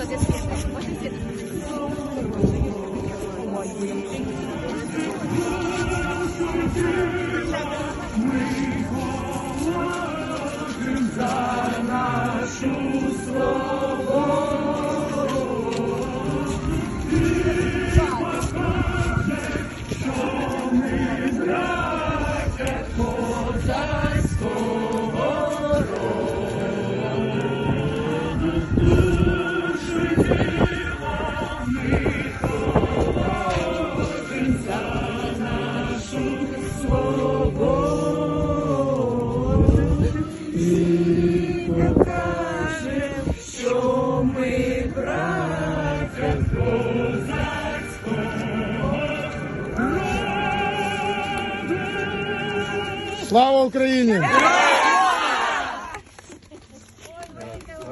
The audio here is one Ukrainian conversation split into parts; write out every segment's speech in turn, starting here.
Ми Слава Україні!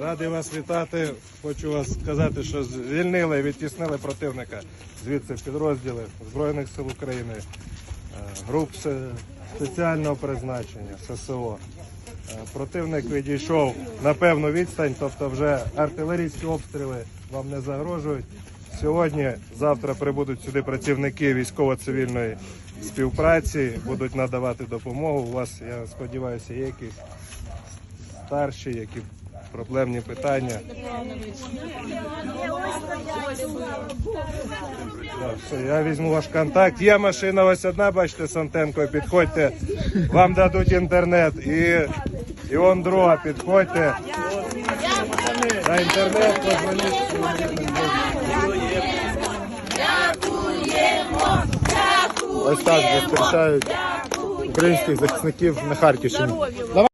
Радий вас вітати. Хочу вас сказати, що звільнили, відтіснили противника звідси підрозділи Збройних сил України, е, груп спеціального призначення ССО. Е, Противник відійшов на певну відстань, тобто вже артилерійські обстріли вам не загрожують. Сьогодні, завтра прибудуть сюди працівники військово-цивільної співпраці, будуть надавати допомогу. У вас, я сподіваюся, є якісь старші, які проблемні питання. Так, все, я візьму ваш контакт. Є машина ось одна, бачите, з антенкою. Підходьте, вам дадуть інтернет. І, і он друга, підходьте. На інтернет позвоніть. Ось так зустрічають українських захисників на Харківщині.